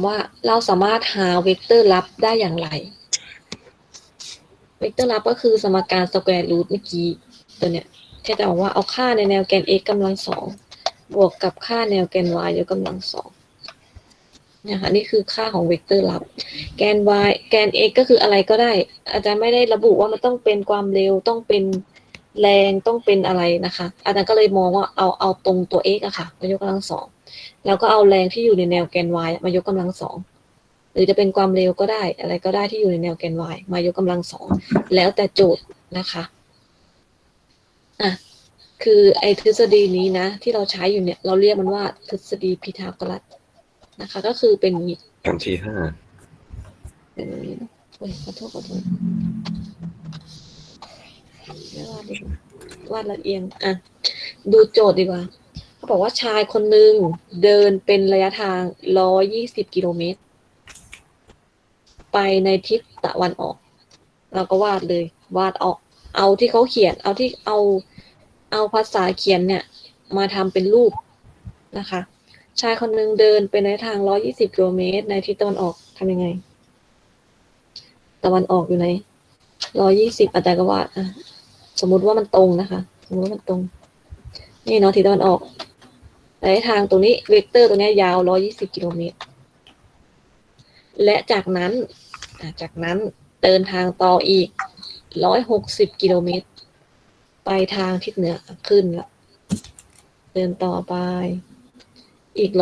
ามว่าเราสามารถหาเวกเตอร์ลับได้อย่างไร เวกเตอร์ลับก็คือสมการสแควร์รูทเมื่อกี้ตัวเนี้ยแค่จะบอกว่าเอาค่าในแนวแกน x กำลังสองบวกกับค่าแนวแกน y ยกกำลังสองเนี่ยค่ะนี่คือค่าของเวกเตอร์ลับ แกน y แกน x ก็คืออะไรก็ได้ อาจารย์ไม่ได้ระบุว่ามันต้องเป็นความเร็วต้องเป็นแรงต้องเป็นอะไรนะคะ อาจารย์ก็เลยมองว่าเอาเอาตรงตัว x อะค่ะยกกำลังสอง แล้วก็เอาแรงที่อยู่ในแนวแกน y มายกกำลังสองหรือจะเป็นความเร็วก็ได้ อะไรก็ได้ที่อยู่ในแนวแกน y มายกกำลังสองแล้วแต่โจทย์นะคะอะคือไอ้ทฤษฎีนี้นะ ที่เราใช้อยู่เนี่ย เราเรียกมันว่าทฤษฎีพีทาโกรัสนะคะ ก็คือเป็นอย่างนี้กันที่ห้าเป็นอย่างนี้นะโอ้ยขอโทษขอโทษไม่วาดดีกว่าวาดละเอียงอะ ดูโจทย์ดีกว่าเขา บอกว่าชายคนหนึ่งเดินเป็นระยะทาง 120 กิโลเมตร ไปในทิศตะวันออก เราก็วาดเลย วาดออก เอาที่เขาเขียน เอาที่เอา เอาภาษาเขียนเนี่ย มาทำเป็นรูปนะคะ ชายคนหนึ่งเดินเป็นระยะทาง 120 กิโลเมตร ในทิศตะวันออกทำยังไง ตะวันออกอยู่ไหน 120อาจารย์ก็วาดอะสมมติว่ามันตรงนะคะ สมมติว่ามันตรงนี่เนาะทิศตะวันออก ระยะทางตรงนี้เวกเตอร์ตัวนี้ยยาว 120 กิโลเมตร และจากนั้นจากนั้นเดินทางต่ออีก 160 กิโลเมตร ไปทางทิศเหนือขึ้นละเดินต่อไป อีก 160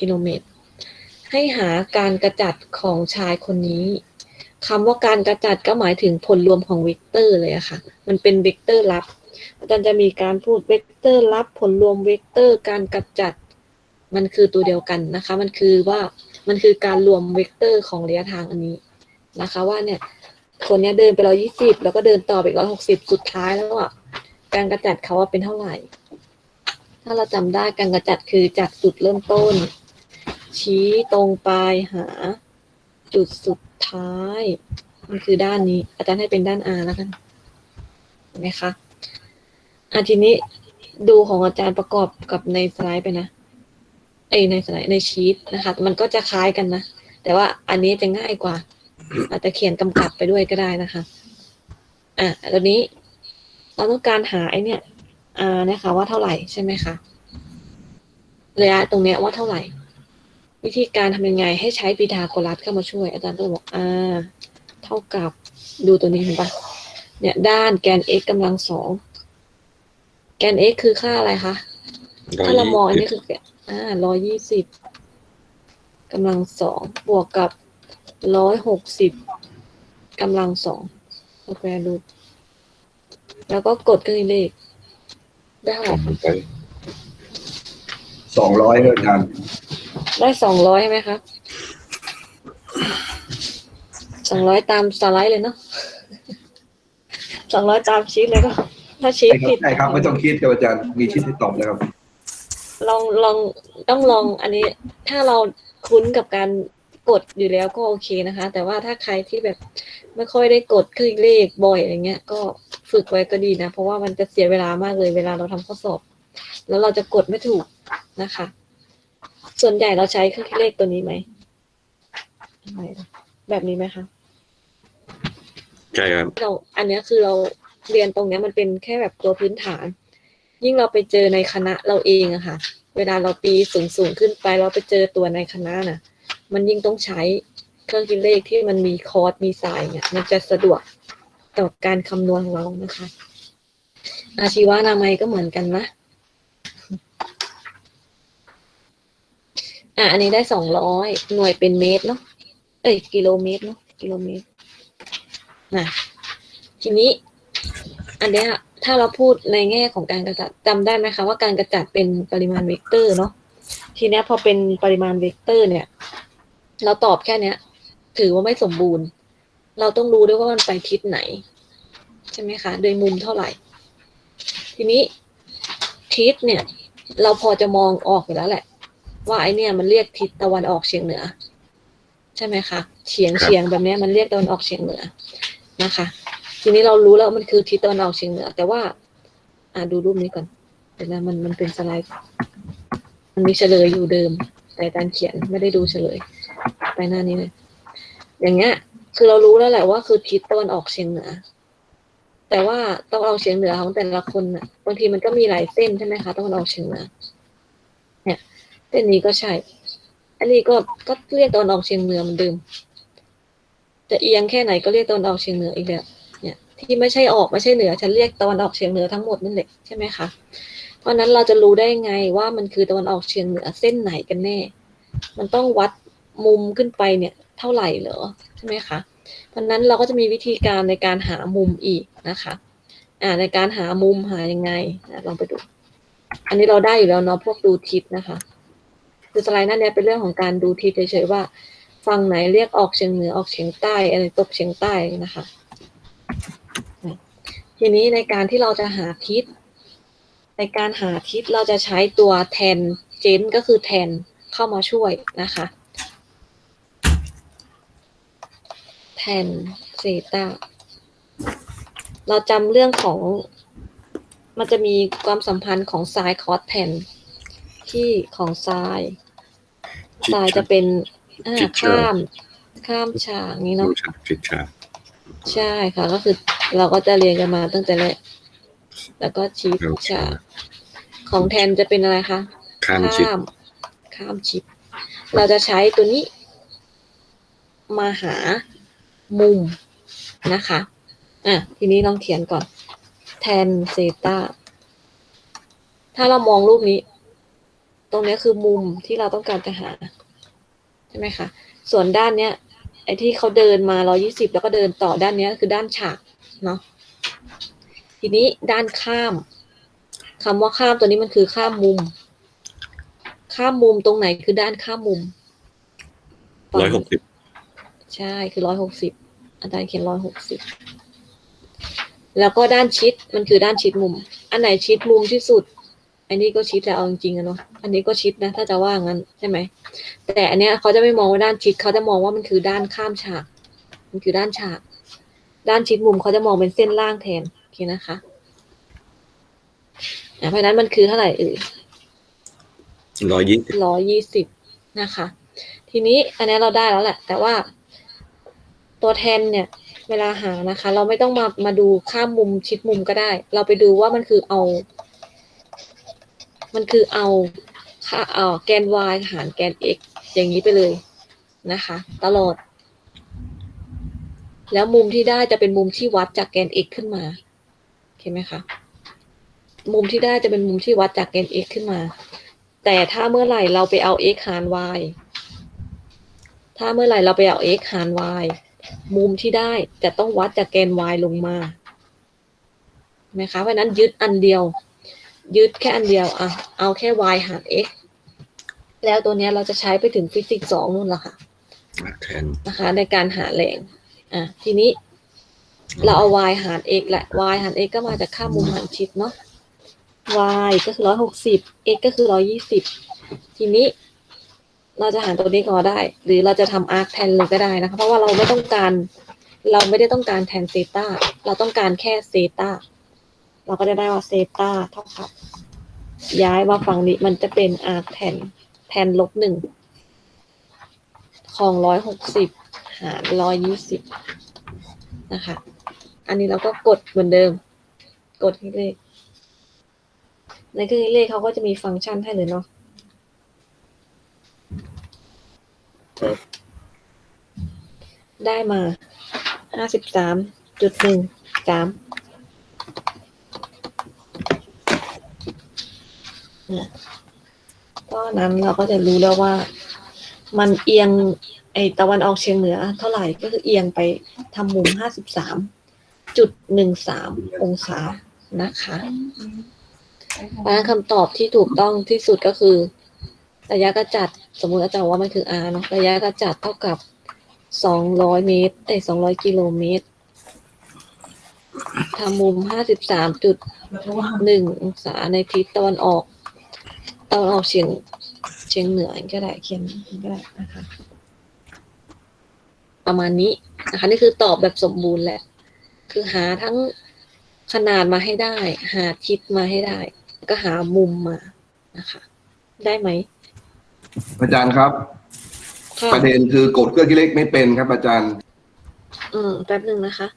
กิโลเมตร ให้หาการกระจัดของชายคนนี้คำว่าการกระจัดก็หมายถึงผลรวมของเวกเตอร์เลยอะค่ะ มันเป็นเวกเตอร์ลับ อาจารย์จะมีการพูดเวกเตอร์ลับผลรวมเวกเตอร์การกระจัด มันคือตัวเดียวกันนะคะ มันคือว่ามันคือการรวมเวกเตอร์ของระยะทางอันนี้นะคะ ว่าเนี่ยคนเนี้ยเดินไปร้อยี่สิบแล้วก็เดินต่อไปร้อยหกสิบสุดท้ายแล้วอะการกระจัดเขาว่าเป็นเท่าไหร่ ถ้าเราจำได้การกระจัดคือจากจุดเริ่มต้น ชี้ตรงไปหา จุดสุดท้าย มันคือด้านนี้ อาจารย์ให้เป็นด้าน R แล้วกันเห็นไหมคะ อะทีนี้ดูของอาจารย์ประกอบกับในสไลด์ไปนะเอในสไลด์ในชีตนะคะ มันก็จะคล้ายกันนะ แต่ว่าอันนี้จะง่ายกว่า อาจจะเขียนกำกับไปด้วยก็ได้นะคะ อะตอนนี้เราต้องการหาไอเนี่ย R นะคะ ว่าเท่าไหร่ใช่ไหมคะระยะตรงเนี้ยว่าเท่าไหร่ วิธีการทำยังไงให้ใช้พีทาโกรัสเข้ามาช่วย อาจารย์ก็บอกอ่า เท่ากับดูตัวนี้เห็นปะเนี่ยด้านแกน x กำลังสอง แกน x คือค่าอะไรคะ ถ้าเรามองอันนี้คืออ่าร้อยยี่สิบกำลังสองบวกกับร้อยหกสิบกำลังสองสแควร์รูทแล้วก็กดเครื่องเลข ได้เท่าไหร่ทำไปสองร้อยอาจารย์ได้สองร้อยใช่ไหมคะสองร้อยตามสไลด์เลยเนาะสองร้อยตามชีตเลยก็ ถ้าชีตใช่ครับผิดใช่ครับไม่ต้องคิดครับอาจารย์มีชิดที่ตอบแล้วครับ ลองลองต้องลองอันนี้ ถ้าเราคุ้นกับการกดอยู่แล้วก็โอเคนะคะ แต่ว่าถ้าใครที่แบบไม่ค่อยได้กดเครื่องเลขบ่อยอะไรเงี้ย ก็ฝึกไว้ก็ดีนะ เพราะว่ามันจะเสียเวลามากเลยเวลาเราทำข้อสอบ แล้วเราจะกดไม่ถูกนะคะ ส่วนใหญ่เราใช้เครื่องเลขตัวนี้ไหมไม่แบบนี้ไหมคะใช่ครับเราอันเนี้ยคือเรา เรียนตรงเนี้ยมันเป็นแค่แบบตัวพื้นฐาน ยิ่งเราไปเจอในคณะเราเองอะค่ะ เวลาเราปีสูงสูงขึ้นไปเราไปเจอตัวในคณะน่ะ มันยิ่งต้องใช้เครื่องคิดเลขที่มันมีคอร์สมีสายเนี่ย มันจะสะดวกต่อการคำนวณของเรานะคะ อาชีวะนามัยก็เหมือนกันนะอะอันนี้ได้สองร้อยหน่วยเป็นเมตรเนาะเอ้ยกิโลเมตรเนาะกิโลเมตรนะทีนี้ อันเนี้ยถ้าเราพูดในแง่ของการกระจัดจำได้ไหมคะว่าการกระจัดเป็นปริมาณเวกเตอร์เนาะทีเนี้ยพอเป็นปริมาณเวกเตอร์เนี่ย เราตอบแค่เนี้ย ถือว่าไม่สมบูรณ์ เราต้องรู้ด้วยว่ามันไปทิศไหน ใช่ไหมคะ โดยมุมเท่าไหร่ ทีนี้ทิศเนี่ย เราพอจะมองออกอยู่แล้วแหละ ว่าไอเนี่ยมันเรียกทิศตะวันออกเฉียงเหนือ ใช่ไหมคะเฉียงเฉียงแบบเนี้ยมันเรียกตะวันออกเฉียงเหนือนะคะ ทีนี้เรารู้แล้วมันคือทิศตะวันออกเฉียงเหนือ แต่ว่า อ่าดูรูปนี้ก่อนเดี๋ยวนะมันมันเป็นสไลด์ มันมีเฉลยอยู่เดิม แต่อาจารย์เขียนไม่ได้ดูเฉลย ไปหน้านี้เลยอย่างเงี้ย คือเรารู้แล้วแหละว่าคือทิศตะวันออกเฉียงเหนือ แต่ว่าตะวันออกเฉียงเหนือของแต่ละคนน่ะบางทีมันก็มีหลายเส้นใช่ไหมคะตะวันออกเฉียงเหนือเนี่ยเส้นนี้ก็ใช่ อันนี้ก็ก็เรียกตะวันออกเฉียงเหนือเหมือนเดิมจะเอียงแค่ไหนก็เรียกตะวันออกเฉียงเหนืออีกแบบเนี่ย ที่ไม่ใช่ออกไม่ใช่เหนือฉันเรียกตะวันออกเฉียงเหนือทั้งหมดนั่นแหละใช่ไหมคะเพราะนั้นเราจะรู้ได้ไงว่ามันคือตะวันออกเฉียงเหนือเส้นไหนกันแน่ มันต้องวัดมุมขึ้นไปเนี่ยเท่าไหร่เหรอใช่ไหมคะเพราะนั้นเราก็จะมีวิธีการในการหามุมอีกนะคะอ่าในการหามุมหายังไงลองไปดู อันนี้เราได้อยู่แล้วเนาะพวกดูทิศนะคะคือสไลด์หนั่นเนี่ยเป็นเรื่องของการดูทิศเฉยๆว่าฝั่งไหนเรียกออกเฉียงเหนือออกเฉียงใต้อะไรตกเฉียงใต้นะคะ ทีนี้ในการที่เราจะหาทิศ ในการหาทิศเราจะใช้ตัวแทนเจนก็คือแทนเข้ามาช่วยนะคะ แทนเซตาเราจำเรื่องของมันจะมีความสัมพันธ์ของไซน์คอสแทนที่ของไซน์ไซน์จะเป็นอ่าข้าม ข้ามฉากนี้ดูเนาะฉากผิดฉากใช่ค่ะก็คือ เราก็จะเรียนกันมาตั้งแต่แรก แล้วก็ชิปข้ามฉากของแทนจะเป็นอะไรคะ ข้ามชิดข้ามข้ามชิป เราจะใช้ตัวนี้ มาหามุมนะคะ อะ ทีนี้ลองเขียนก่อน แทนเซตาถ้าเรามองรูปนี้ ตรงนี้คือมุมที่เราต้องการจะหา ใช่ไหมคะ ส่วนด้านเนี้ยไอ้ที่เขาเดินมา 120 แล้วก็เดินต่อด้านเนี้ยคือด้านฉาก เนาะทีนี้ด้านข้ามคำว่าข้ามตัวนี้มันคือข้ามมุม ข้ามมุมตรงไหนคือด้านข้ามมุมร้อยหกสิบใช่คือร้อยหกสิบอาจารย์เขียนร้อยหกสิบแล้วก็ด้านชิดมันคือด้านชิดมุม อันไหนชิดมุมที่สุด อันนี้ก็ชิดแต่เอาจริงๆอะเนาะอันนี้ก็ชิดนะ ถ้าจะว่างั้นใช่ไหมแต่อันเนี้ยเขาจะไม่มองว่าด้านชิดเขาจะมองว่ามันคือด้านข้ามฉาก มันคือด้านฉาก ด้านชิดมุมเขาจะมองเป็นเส้นล่างแทน โอเคนะคะอะเพราะฉะนั้นมันคือเท่าไหร่เอ่ยร้อยยี่สิบร้อยยี่สิบนะคะ ทีนี้อันนี้เราได้แล้วแหละ แต่ว่า ตัวแทนเนี่ย เวลาหานะคะ เราไม่ต้องมามาดูข้ามมุมชิดมุมก็ได้ เราไปดูว่ามันคือเอา มันคือเอาค่าเอ่อแกน y หารแกน x อย่างนี้ไปเลยนะคะ ตลอด แล้วมุมที่ได้จะเป็นมุมที่วัดจากแกน x ขึ้นมาโอเคไหมคะมุมที่ได้จะเป็นมุมที่วัดจากแกน x ขึ้นมา แต่ถ้าเมื่อไหร่เราไปเอา x หาร y ถ้าเมื่อไหร่เราไปเอา x หาร y มุมที่ได้จะต้องวัดจากแกน y ลงมาเห็นไหมคะเพราะฉะนั้นยึดอันเดียว ยึดแค่อันเดียวอะเอาแค่ y หาร x แล้วตัวเนี้ยเราจะใช้ไปถึงฟิสิกส์สองนู่นละค่ะแทนนะคะในการหาแรง อะทีนี้ เราเอา y หาร x แหละ y หาร x ก็มาจากค่ามุมหารชิดเนาะ y ก็คือร้อยหกสิบ x ก็คือร้อยี่สิบทีนี้เราจะหารตัวนี้ก็ได้ หรือเราจะทำ arc แทนเลยก็ได้นะคะเพราะว่าเราไม่ต้องการ เราไม่ได้ต้องการแทนเซตาเราต้องการแค่เซตาเราก็จะได้ว่าเซตาเท่ากับย้ายมาฝั่งนี้มันจะเป็น arc แทนแทนลบหนึ่งของร้อยหกสิบ หารร้อยยี่สิบนะคะ อันนี้เราก็กดเหมือนเดิม กดที่เลข ในเครื่องคิดเลขเขาก็จะมีฟังก์ชันให้เลยเนาะปึ๊บได้มาห้าสิบสามจุดหนึ่งสามก็นั้นเราก็จะรู้แล้วว่ามันเอียง ไอตะวันออกเฉียงเหนือเท่าไหร่ก็คือเอียงไปทำมุมห้าสิบสามจุดหนึ่งสามองศานะคะเพราะฉะนั้นคำตอบที่ถูกต้องที่สุดก็คือ ระยะกระจัดสมมติอาจารย์ว่ามันคือ r เนาะระยะกระจัดเท่ากับสองร้อยเมตรเอ้สองร้อยกิโลเมตรทำมุมห้าสิบสามจุดหนึ่งองศาในทิศตะวันออกตะวันออกเฉียงเฉียงเหนือก็ได้เขียนก็ได้นะคะ ประมาณนี้นะคะนี่คือตอบแบบสมบูรณ์แหละ คือหาทั้งขนาดมาให้ได้ หาทิศมาให้ได้ ก็หามุมมานะคะ ได้ไหมอาจารย์ครับ ค่ะประเด็นคือกดเครื่องคิดเลขไม่เป็นครับ อาจารย์ อืมแป๊บหนึ่งนะคะ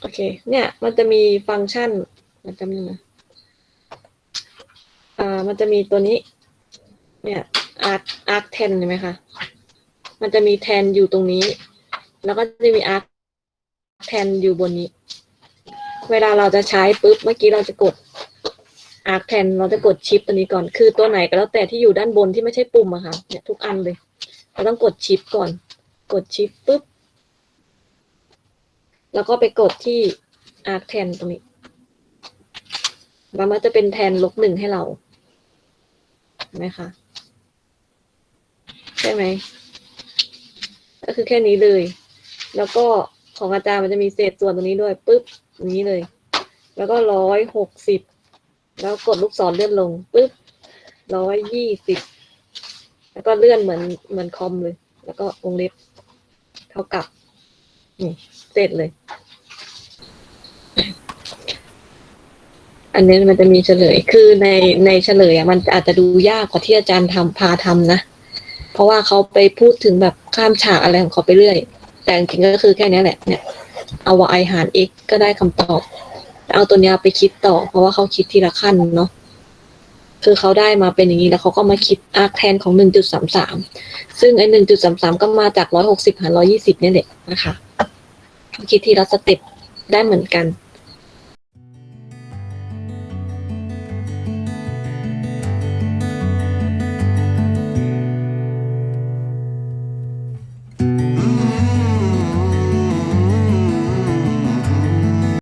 โอเค เนี่ย มันจะมีฟังก์ชันมันจำหนึ่งนะอ่า มันจะมีตัวนี้ เนี่ย arc arc 10เห็นไหมคะ มันจะมีแทนอยู่ตรงนี้ แล้วก็จะมี arc แทนอยู่บนนี้ เวลาเราจะใช้ปุ๊บ เมื่อกี้เราจะกด arc แทนเราจะกดชิปตัวนี้ก่อน คือตัวไหนก็แล้วแต่ที่อยู่ด้านบนที่ไม่ใช่ปุ่มอะค่ะ เนี่ยทุกอันเลย เราต้องกดชิปก่อน กดชิปปุ๊บ แล้วก็ไปกดที่ arc แทนตรงนี้แล้วมันจะเป็นแทนลบหนึ่งให้เราเห็นไหมคะ ใช่ไหม ก็คือแค่นี้เลย แล้วก็ของอาจารย์มันจะมีเศษส่วนตรงนี้ด้วยปุ๊บอย่างนี้เลย แล้วก็ร้อยหกสิบแล้วกดลูกศรเลื่อนลงปุ๊บร้อยยี่สิบแล้วก็เลื่อนเหมือนเหมือนคอมเลย แล้วก็วงเล็บเท่ากับนี่เสร็จเลย อันนี้มันจะมีเฉลยคือในในเฉลยอะมันอาจจะดูยากกว่าที่อาจารย์ทำพาทำนะ เพราะว่าเขาไปพูดถึงแบบข้ามฉากอะไรของเขาไปเรื่อย แต่จริงๆก็คือแค่นี้แหละ เนี่ย เอา y หาร x ก็ได้คำตอบ เอาตัวเนี้ยไปคิดต่อ เพราะว่าเขาคิดทีละขั้นเนาะ คือเขาได้มาเป็นอย่างนี้แล้วเขาก็มาคิดอาร์คแทนของหนึ่งจุดสามสามซึ่งไอ้หนึ่งจุดสามสามก็มาจากร้อยหกสิบหารร้อยี่สิบนี่ยแหละนะคะเขาคิดทีละสเต็ปได้เหมือนกัน